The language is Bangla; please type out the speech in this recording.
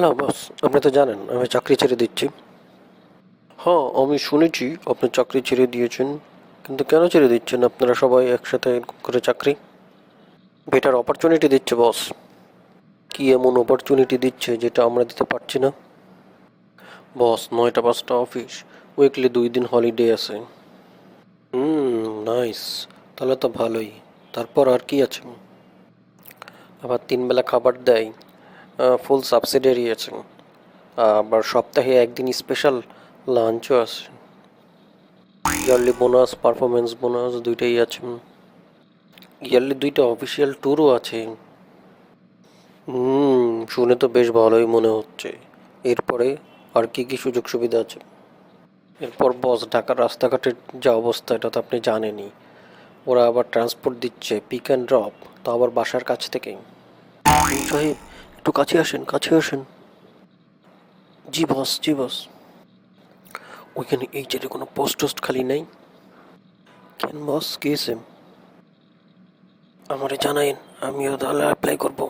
হ্যালো বস, আপনি তো জানেন আমি চাকরি ছেড়ে দিচ্ছি। হ্যাঁ আমি শুনেছি আপনি চাকরি ছেড়ে দিয়েছেন, কিন্তু কেন ছেড়ে দিচ্ছেন? আপনারা সবাই একসাথে করে চাকরি? বেটার অপরচুনিটি দিচ্ছে বস। কি এমন অপরচুনিটি দিচ্ছে যেটা আমরা দিতে পারছি না? বস, নয়টা পাঁচটা অফিস উইকলি দুই দিন হলিডে আছে। হুম নাইস তাহলে তো ভালোই। তারপর আর কি আছে? আবার তিনবেলা খাবার দেয়। ফুল সাবসিডারি আছে আবার সপ্তাহে একদিন স্পেশাল লাঞ্চও আছে। ইয়ারলি বোনাস পারফরমেন্স বোনাস দুইটাই আছে। ইয়ারলি দুইটা অফিসিয়াল ট্যুরও আছে। হুম, শুনে তো বেশ ভালোই মনে হচ্ছে। এরপরে আর কি কি সুযোগ সুবিধা আছে? এরপর বস ঢাকার রাস্তাঘাটের যা অবস্থা, এটা তো আপনি জানেনই। ওরা আবার ট্রান্সপোর্ট দিচ্ছে পিক অ্যান্ড ড্রপ তো আবার বাসার কাছ থেকেই। সাহেব একটু কাছে আসেন কাছে আসেন। জি বস জি বস। ওইখানে এই চেটে কোনো পোস্ট টোস্ট খালি নেই। কেন বস কেসে আমারে জানাইন আমিও তাহলে অ্যাপ্লাই করব।